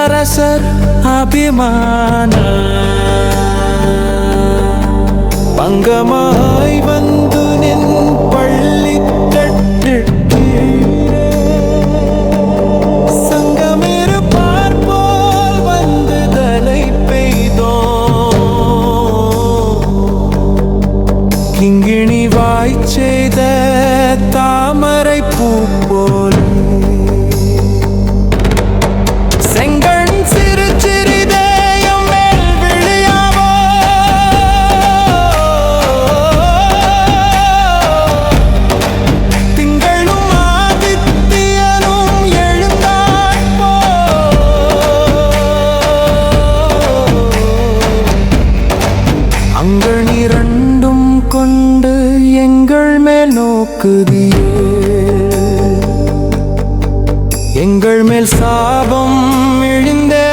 அரசர் அபிமான. பங்கமாய் வந்து நின் பள்ளி தட்டு சங்கமிரு பார்ப்போல் வந்து தலை பெய்தோ. கிங்கிணி வாய் செய்த இரண்டும் கொண்டு எங்கள் மேல் நோக்குதியே. எங்கள் மேல் சாபம் இழிந்தே